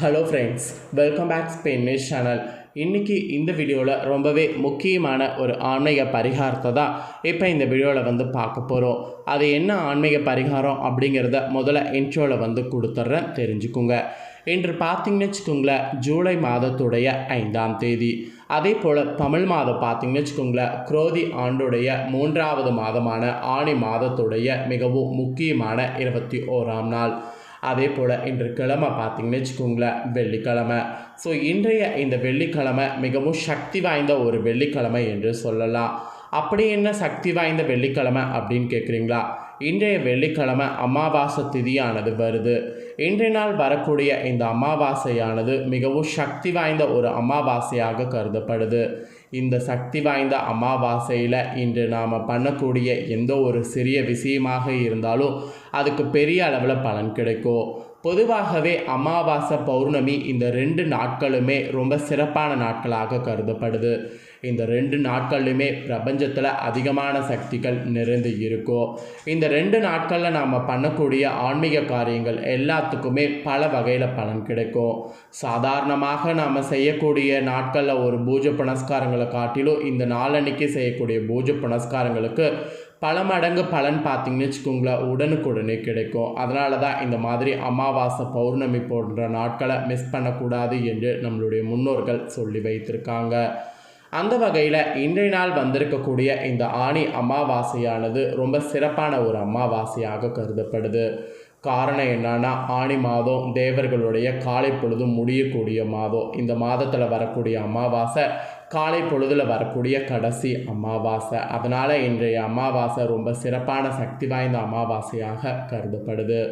Hello friends welcome back Spain channel இன்றைக்கி இந்த வீடியோவில் ரொம்பவே முக்கியமான ஒரு ஆன்மீக பரிகாரத்தை தான் இப்போ இந்த வீடியோவில் வந்து பார்க்க போகிறோம் அது என்ன ஆன்மீக பரிகாரம் அப்படிங்கிறத முதல்ல இன்ட்ரோவில் வந்து கொடுத்துட்றேன் தெரிஞ்சுக்குங்க. இன்று பார்த்தீங்கன்னு வச்சுக்கோங்களேன் ஜூலை மாதத்துடைய ஐந்தாம் தேதி. அதே போல் தமிழ் மாதம் பார்த்தீங்கன்னு வச்சுக்கோங்களேன் குரோதி ஆண்டுடைய மூன்றாவது மாதமான ஆணி மாதத்துடைய மிகவும் முக்கியமான இருபத்தி ஓராம் நாள். அதே போல் இன்று கிழமை பார்த்தீங்கன்னு வச்சுக்கோங்களேன் வெள்ளிக்கிழமை. ஸோ இன்றைய இந்த வெள்ளிக்கிழமை மிகவும் சக்தி வாய்ந்த ஒரு வெள்ளிக்கிழமை என்று சொல்லலாம். அப்படி என்ன சக்தி வாய்ந்த வெள்ளிக்கிழமை அப்படின்னு கேட்குறீங்களா இன்றைய வெள்ளிக்கிழமை அமாவாசை திதியானது வருது. இன்றைய நாள் வரக்கூடிய இந்த அமாவாசையானது மிகவும் சக்தி வாய்ந்த ஒரு அமாவாசையாக கருதப்படுது. இந்த சக்தி வாய்ந்த அமாவாசையில் இன்று நாம் பண்ணக்கூடிய எந்த ஒரு சிறிய விஷயமாக இருந்தாலும் அதுக்கு பெரிய அளவில் பலன் கிடைக்கும். பொதுவாகவே அமாவாசை பௌர்ணமி இந்த ரெண்டு நாட்களுமே ரொம்ப சிறப்பான நாட்களாக கருதப்படுது. இந்த ரெண்டு நாட்கள்லையுமே பிரபஞ்சத்தில் அதிகமான சக்திகள் நிறைந்து இருக்கும் இந்த ரெண்டு நாட்களில் நாம் பண்ணக்கூடிய ஆன்மீக காரியங்கள் எல்லாத்துக்குமே பல வகையில் பலன் கிடைக்கும். சாதாரணமாக நாம் செய்யக்கூடிய நாட்களில் ஒரு பூஜை புனஸ்காரங்களை காட்டிலும் இந்த நாளன்னைக்கு செய்யக்கூடிய பூஜை புனஸ்காரங்களுக்கு பல மடங்கு பலன் பார்த்தீங்கன்னு வச்சுக்கோங்களேன் உடனுக்குடனே கிடைக்கும். அதனால தான் இந்த மாதிரி அமாவாசை பௌர்ணமி போன்ற நாட்களை மிஸ் பண்ணக்கூடாது என்று நம்மளுடைய முன்னோர்கள் சொல்லி வைத்திருக்காங்க. அந்த வகையில் இன்றைய நாள் வந்திருக்கக்கூடிய இந்த ஆணி அமாவாசையானது ரொம்ப சிறப்பான ஒரு அமாவாசையாக கருதப்படுது. காரணம் என்னன்னா ஆணி மாதம் தேவர்களுடைய காலை பொழுதும் முடியக்கூடிய மாதம். இந்த மாதத்தில் வரக்கூடிய அமாவாசை காலை பொழுதில் வரக்கூடிய கடைசி அமாவாசை. அதனால் இன்றைய அமாவாசை ரொம்ப சிறப்பான சக்தி வாய்ந்த அமாவாசையாக கருதப்படுது.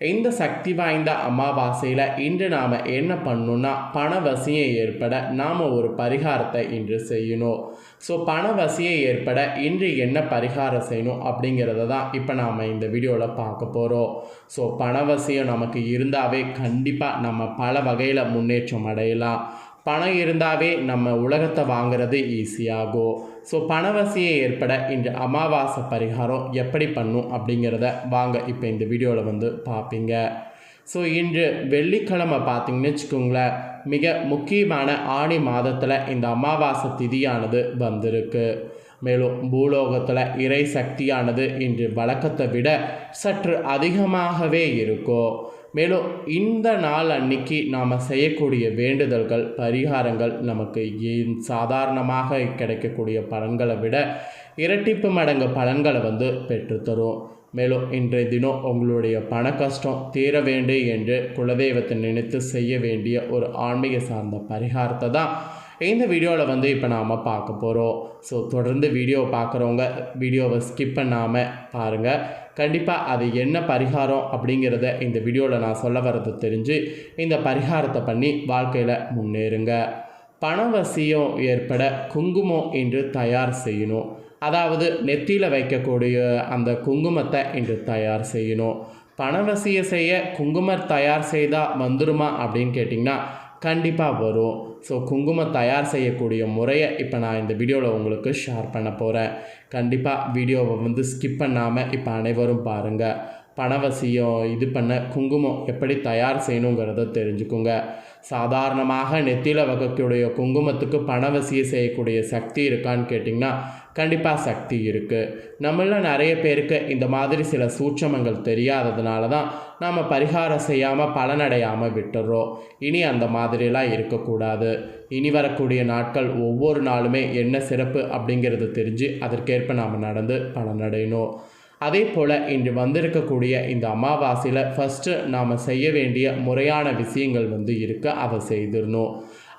இந்த சக்தி வாய்ந்த அமாவாசையில் இன்று நாம் என்ன பண்ணணும்னா பணவசியை ஏற்பட நாம் ஒரு பரிகாரத்தை இன்று செய்யணும். ஸோ பணவசியை ஏற்பட இன்று என்ன பரிகாரம் செய்யணும் அப்படிங்கிறத தான் இப்போ நாம் இந்த வீடியோவில் பார்க்க போகிறோம் ஸோ பணவசியம் நமக்கு இருந்தாவே கண்டிப்பாக நம்ம பல வகையில் முன்னேற்றம் அடையலாம். பணம் இருந்தாவே நம்ம உலகத்தை வாங்குறது ஈஸியாகும் ஸோ பணவசியை ஏற்பட இன்று அமாவாசை பரிகாரம் எப்படி பண்ணும் அப்படிங்கிறத வாங்க இப்போ இந்த வீடியோவில் வந்து பார்ப்பீங்க ஸோ இன்று வெள்ளிக்கிழமை பார்த்தீங்கன்னு வச்சுக்கோங்களேன் மிக முக்கியமான ஆணி மாதத்தில் இந்த அமாவாசை திதியானது வந்திருக்கு. மேலும் பூலோகத்தில் இறை சக்தியானது இன்று வழக்கத்தை விட சற்று அதிகமாகவே இருக்கும் மேலும் இந்த நாள் அன்னைக்கு நாம் செய்யக்கூடிய வேண்டுதல்கள் பரிகாரங்கள் நமக்கு சாதாரணமாக கிடைக்கக்கூடிய பலன்களை விட இரட்டிப்பு மடங்கு பலன்களை வந்து பெற்றுத்தரும் மேலும் இன்றைய தினம் உங்களுடைய பண கஷ்டம் தீர வேண்டும் என்று குலதெய்வத்தை நினைத்து செய்ய வேண்டிய ஒரு ஆன்மீக சார்ந்த பரிகாரத்தை தான் இந்த வீடியோவில் வந்து இப்போ நாம் பார்க்க போகிறோம் ஸோ தொடர்ந்து வீடியோ பார்க்குறவங்க வீடியோவை ஸ்கிப் பண்ணாமல் பாருங்கள் கண்டிப்பாக அது என்ன பரிகாரம் அப்படிங்கிறத இந்த வீடியோவில் நான் சொல்ல வர்றது தெரிஞ்சு இந்த பரிகாரத்தை பண்ணி வாழ்க்கையில் முன்னேறுங்க. பணவசியம் ஏற்பட குங்குமம் இன்று தயார் செய்யணும். அதாவது நெத்தியில் வைக்கக்கூடிய அந்த குங்குமத்தை இன்று தயார் செய்யணும். பணவசியம் செய்ய குங்குமம் தயார் செய்தால் வந்துருமா அப்படின்னு கேட்டிங்கன்னா கண்டிப்பாக வரும். ஸோ குங்குமம் தயார் செய்யக்கூடிய முறையை இப்போ நான் இந்த வீடியோவில் உங்களுக்கு ஷேர் பண்ண போகிறேன் கண்டிப்பாக வீடியோவை வந்து ஸ்கிப் பண்ணாமல் இப்போ அனைவரும் பாருங்கள் பணவசியம் இது பண்ண குங்குமம் எப்படி தயார் செய்யணுங்கிறத தெரிஞ்சுக்குங்க. சாதாரணமாக நெத்தியில் வைக்கக்கூடிய குங்குமத்துக்கு பணவசியம் செய்யக்கூடிய சக்தி இருக்கான்னு கேட்டிங்கன்னா கண்டிப்பாக சக்தி இருக்குது நம்மள நிறைய பேருக்கு இந்த மாதிரி சில சூட்சமங்கள் தெரியாததுனால தான் நாம் பரிகாரம் செய்யாமல் பலனடையாமல் விட்டுறோம். இனி அந்த மாதிரிலாம் இருக்கக்கூடாது. இனி வரக்கூடிய நாட்கள் ஒவ்வொரு நாளுமே என்ன சிறப்பு அப்படிங்கிறது தெரிஞ்சு அதற்கேற்ப நாம் நடந்து பலனடையணும். அதே போல் இன்று வந்திருக்கக்கூடிய இந்த அமாவாசையில் ஃபஸ்ட்டு நாம் செய்ய வேண்டிய முறையான விஷயங்கள் வந்து இருக்க அதை செய்திடணும்.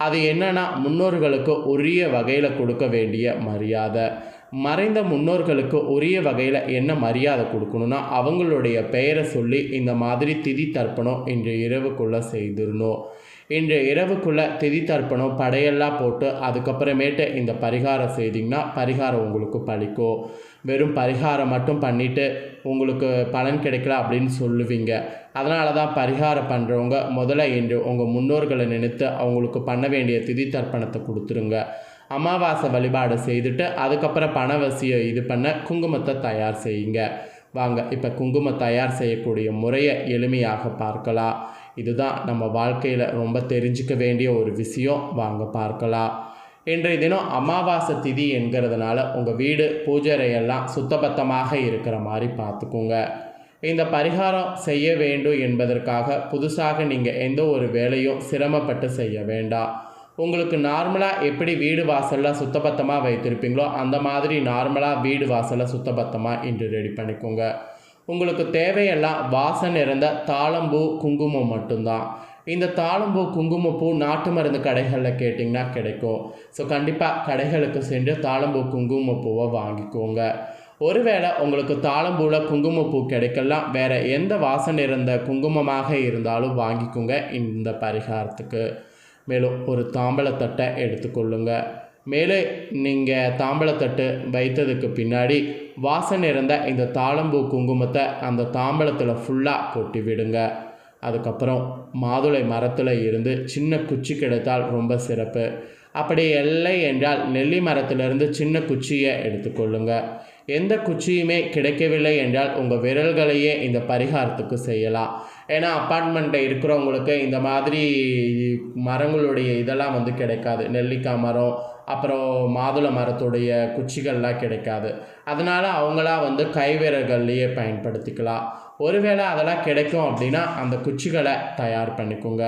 அது என்னென்னா முன்னோர்களுக்கு உரிய வகையில் கொடுக்க வேண்டிய மரியாதை. மறைந்த முன்னோர்களுக்கு உரிய வகையில் என்ன மரியாதை கொடுக்கணும்னா அவங்களுடைய பெயரை சொல்லி இந்த மாதிரி திதி தர்ப்பணம் இன்று இரவுக்குள்ளே செய்திடணும். இன்று இரவுக்குள்ளே திதி தர்ப்பணம் படையெல்லாம் போட்டு அதுக்கப்புறமேட்டு இந்த பரிகாரம் செய்திங்கன்னா பரிகாரம் உங்களுக்கு பழிக்கும். வெறும் பரிகாரம் மட்டும் பண்ணிவிட்டு உங்களுக்கு பலன் கிடைக்கல அப்படின்னு சொல்லுவீங்க. அதனால தான் பரிகாரம் பண்ணுறவங்க முதல்ல இன்று உங்கள் முன்னோர்களை நினைத்து அவங்களுக்கு பண்ண வேண்டிய திதி தர்ப்பணத்தை கொடுத்துருங்க. அமாவாசை வழிபாடு செய்துட்டு அதுக்கப்புறம் பணவசியை இது பண்ண குங்குமத்தை தயார் செய்யுங்க. வாங்க இப்போ குங்குமம் தயார் செய்யக்கூடிய முறையை எளிமையாக பார்க்கலாம். இதுதான் நம்ம வாழ்க்கையில் ரொம்ப தெரிஞ்சுக்க வேண்டிய ஒரு விஷயம். வாங்க பார்க்கலாம். இன்றைய தினம் அமாவாசை திதி என்கிறதுனால உங்கள் வீடு பூஜைறையெல்லாம் சுத்தபத்தமாக இருக்கிற மாதிரி பார்த்துக்குங்க. இந்த பரிகாரம் செய்ய வேண்டும் என்பதற்காக புதுசாக நீங்கள் எந்த ஒரு வேலையும் சிரமப்பட்டு செய்ய வேண்டாம். உங்களுக்கு நார்மலாக எப்படி வீடு வாசலில் சுத்தபத்தமாக வைத்திருப்பீங்களோ அந்த மாதிரி நார்மலாக வீடு வாசலில் சுத்தபத்தமாக இன்று ரெடி பண்ணிக்கோங்க. உங்களுக்கு தேவையெல்லாம் வாசம் நிறைந்த தாளம்பூ குங்குமம் மட்டும்தான். இந்த தாளம்பூ குங்குமப்பூ நாட்டு மருந்து கடைகளில் கேட்டிங்கன்னா கிடைக்கும். ஸோ கண்டிப்பாக கடைகளுக்கு சென்று தாளம்பூ குங்குமப்பூவை வாங்கிக்கோங்க. ஒருவேளை உங்களுக்கு தாளம்பூவில் குங்குமப்பூ கிடைக்கலாம். வேறு எந்த வாசனை இருந்த குங்குமமாக இருந்தாலும் வாங்கிக்கோங்க இந்த பரிகாரத்துக்கு. மேலும் ஒரு தாம்பழத்தட்டை எடுத்துக்கொள்ளுங்கள் மேலே நீங்கள் தாம்பழத்தட்டு வைத்ததுக்கு பின்னாடி வாசனை இருந்த இந்த தாளம்பூ குங்குமத்தை அந்த தாம்பழத்தில் ஃபுல்லாக கொட்டி விடுங்க. அதுக்கப்புறம் மாதுளை மரத்தில் இருந்து சின்ன குச்சி கிடைத்தால் ரொம்ப சிறப்பு. அப்படி இல்லை என்றால் நெல்லி மரத்திலிருந்து சின்ன குச்சியை எடுத்துக்கொள்ளுங்க எந்த குச்சியுமே கிடைக்கவில்லை என்றால் உங்கள் விரல்களையே இந்த பரிகாரத்துக்கு செய்யலாம். ஏன்னா அப்பார்ட்மெண்ட்டில் இருக்கிறவங்களுக்கு இந்த மாதிரி மரங்களுடைய இதெல்லாம் வந்து கிடைக்காது. நெல்லிக்காய் மரம் அப்புறம் மாதுளை மரத்துடைய குச்சிகள்லாம் கிடைக்காது. அதனால் அவங்களா வந்து கைவிரல்கள்லையே பயன்படுத்திக்கலாம். ஒருவேளை அதெல்லாம் கிடைக்கும் அப்படின்னா அந்த குச்சிகளை தயார் பண்ணிக்கோங்க.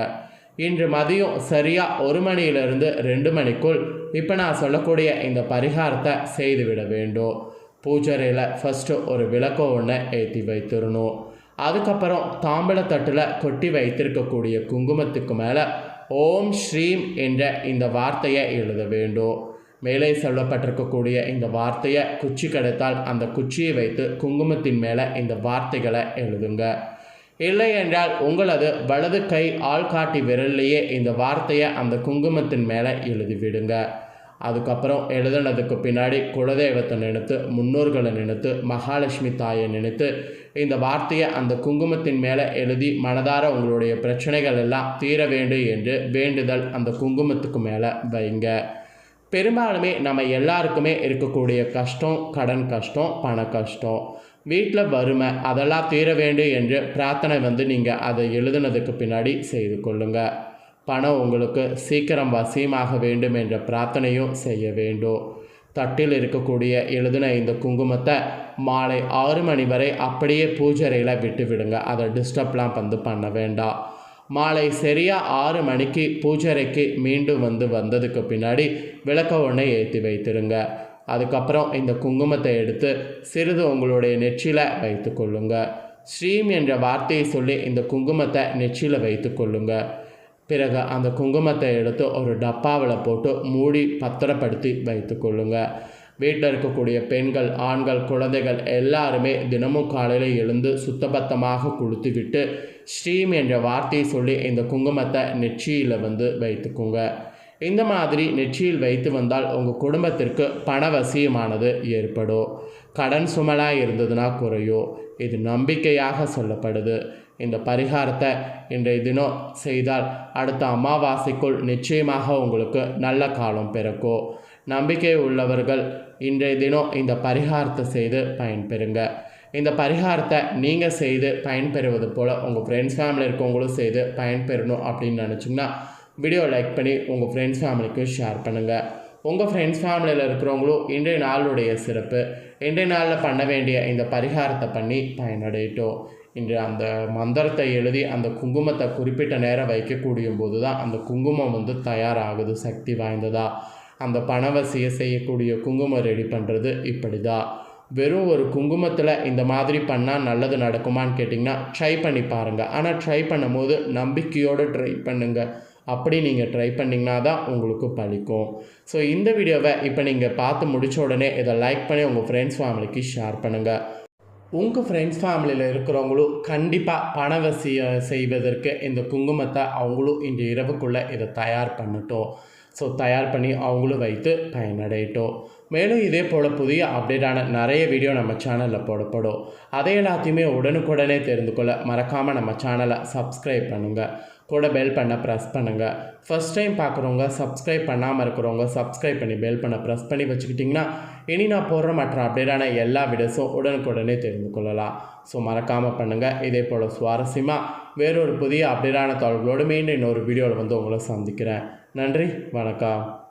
இன்று மதியம் சரியாக ஒரு மணியிலிருந்து ரெண்டு மணிக்குள் இப்போ நான் சொல்லக்கூடிய இந்த பரிகாரத்தை செய்துவிட வேண்டும். பூஜரையில் ஃபஸ்ட்டு ஒரு விளக்கம் ஒன்று ஏற்றி வைத்திடணும். அதுக்கப்புறம் தாம்பழத்தட்டில் கொட்டி வைத்திருக்கக்கூடிய குங்குமத்துக்கு மேலே ஓம் ஸ்ரீம் என்ற இந்த வார்த்தையை எழுத வேண்டும். மேலே சொல்லப்பட்டிருக்கக்கூடிய இந்த வார்த்தையை குச்சி கிடைத்தால் அந்த குச்சியை வைத்து குங்குமத்தின் மேலே இந்த வார்த்தைகளை எழுதுங்க. இல்லை என்றால் உங்களது வலது கை ஆள்காட்டி விரல்லையே இந்த வார்த்தையை அந்த குங்குமத்தின் மேலே எழுதி விடுங்க. அதுக்கப்புறம் எழுதுனதுக்கு பின்னாடி குலதெய்வத்தை நினைத்து முன்னோர்களை நினைத்து மகாலட்சுமி தாயை நினைத்து இந்த வார்த்தையை அந்த குங்குமத்தின் மேலே எழுதி மனதார உங்களுடைய பிரச்சனைகள் எல்லாம் தீர வேண்டும் என்று வேண்டுதல் அந்த குங்குமத்துக்கு மேலே வைங்க. பெரும்பாலுமே நம்ம எல்லாருக்குமே இருக்கக்கூடிய கஷ்டம் கடன் கஷ்டம் பண கஷ்டம். வீட்டில் வறுமை அதெல்லாம் தீர வேண்டும் என்று பிரார்த்தனை வந்து நீங்கள் அதை எழுதுனதுக்கு பின்னாடி செய்து கொள்ளுங்கள் பணம் உங்களுக்கு சீக்கிரம் வசியமாக வேண்டும் என்ற பிரார்த்தனையும் செய்ய வேண்டும். தட்டில் இருக்கக்கூடிய எழுதின இந்த குங்குமத்தை மாலை ஆறு மணி வரை அப்படியே பூஜரையில் விட்டு விடுங்க. அதை டிஸ்டர்ப்லாம் வந்து பண்ண வேண்டாம். மாலை சரியாக ஆறு மணிக்கு பூஜரைக்கு மீண்டும் வந்து வந்ததுக்கு பின்னாடி விளக்க ஒன்றை ஏற்றி வைத்திருங்க. அதுக்கப்புறம் இந்த குங்குமத்தை எடுத்து சிறிது உங்களுடைய நெற்றியில் வைத்து கொள்ளுங்க. ஸ்ரீம் என்ற வார்த்தையை சொல்லி இந்த குங்குமத்தை நெற்றியில் வைத்து கொள்ளுங்கள் பிறகு அந்த குங்குமத்தை எடுத்து ஒரு டப்பாவில் போட்டு மூடி பத்திரப்படுத்தி வைத்து கொள்ளுங்க. வீட்டில் இருக்கக்கூடிய பெண்கள் ஆண்கள் குழந்தைகள் எல்லாருமே தினமும் காலையில் எழுந்து சுத்தபத்தமாக கொடுத்து விட்டு ஸ்ரீம் என்ற வார்த்தையை சொல்லி இந்த குங்குமத்தை நெற்றியில் வந்து வைத்துக்கோங்க. இந்த மாதிரி நெற்றியில் வைத்து வந்தால் உங்கள் குடும்பத்திற்கு பணவசியமானது ஏற்படும். கடன் சுமலாக இருந்ததுன்னா குறையும். இது நம்பிக்கையாக சொல்லப்படுது. இந்த பரிகாரத்தை இன்றைய தினம் செய்தால் அடுத்த அமாவாசைக்குள் நிச்சயமாக உங்களுக்கு நல்ல காலம் பிறக்கும். நம்பிக்கை உள்ளவர்கள் இன்றைய தினம் இந்த பரிகாரத்தை செய்து பயன்பெறுங்க. இந்த பரிகாரத்தை நீங்கள் செய்து பயன்பெறுவது போல் உங்கள் ஃப்ரெண்ட்ஸ் ஃபேமிலி இருக்கவங்களும் செய்து பயன்பெறணும் அப்படின்னு நினச்சிங்கன்னா வீடியோ லைக் பண்ணி உங்கள் ஃப்ரெண்ட்ஸ் ஃபேமிலிக்கு ஷேர் பண்ணுங்கள் உங்கள் ஃப்ரெண்ட்ஸ் ஃபேமிலியில் இருக்கிறவங்களும் இன்றைய நாளுடைய சிறப்பு. இன்றைய நாளில் பண்ண வேண்டிய இந்த பரிகாரத்தை பண்ணி பயனடையட்டும். இன்று அந்த மந்திரத்தை எழுதி அந்த குங்குமத்தை குறிப்பிட்ட நேரம் வைக்கக்கூடிய போது தான் அந்த குங்குமம் வந்து தயாராகுது சக்தி வாய்ந்ததா? அந்த பணவசியை செய்யக்கூடிய குங்குமம் ரெடி பண்ணுறது இப்படி தான் வெறும் ஒரு குங்குமத்தில் இந்த மாதிரி பண்ணால் நல்லது நடக்குமான்னு கேட்டிங்கன்னா ட்ரை பண்ணி பாருங்கள் ஆனால் ட்ரை பண்ணும்போது நம்பிக்கையோடு ட்ரை பண்ணுங்கள் அப்படி நீங்கள் ட்ரை பண்ணிங்கன்னா தான் உங்களுக்கு பழிக்கும். ஸோ இந்த வீடியோவை இப்போ நீங்கள் பார்த்து முடிச்ச உடனே இதை லைக் பண்ணி உங்கள் ஃப்ரெண்ட்ஸ் ஃபேமிலிக்கு ஷேர் பண்ணுங்கள் உங்கள் ஃப்ரெண்ட்ஸ் ஃபேமிலியில் இருக்கிறவங்களும் கண்டிப்பாக பணவசிய செய்வதற்கு இந்த குங்குமத்தை அவங்களும் இன்று இரவுக்குள்ளே இதை தயார் பண்ணட்டும். ஸோ தயார் பண்ணி அவங்களும் வைத்து பயனடையட்டும். மேலும் இதே போல் புதிய அப்டேட்டான நிறைய வீடியோ நம்ம சேனலில் போடப்படும். அதை எல்லாத்தையுமே உடனுக்குடனே தெரிந்து கொள்ள மறக்காமல் நம்ம சேனலை சப்ஸ்கிரைப் பண்ணுங்கள் கூட பெல் பண்ண ப்ரெஸ் பண்ணுங்கள் ஃபஸ்ட் டைம் பார்க்குறவங்க சப்ஸ்கிரைப் பண்ணாமல் இருக்கிறவங்க சப்ஸ்கிரைப் பண்ணி பெல் பண்ண ப்ரெஸ் பண்ணி வச்சுக்கிட்டிங்கன்னா இனி நான் போடுற மற்ற அப்டேட்டான எல்லா வீடியோஸும் உடனுக்குடனே தெரிந்து கொள்ளலாம். ஸோ மறக்காமல் பண்ணுங்கள் இதே போல் சுவாரஸ்யமாக வேறொரு புதிய அப்டேட்டான தகவல்களோடு மீண்டும் இன்னொரு வீடியோவில் வந்து உங்களை சந்திக்கிறேன். நன்றி வணக்கம்.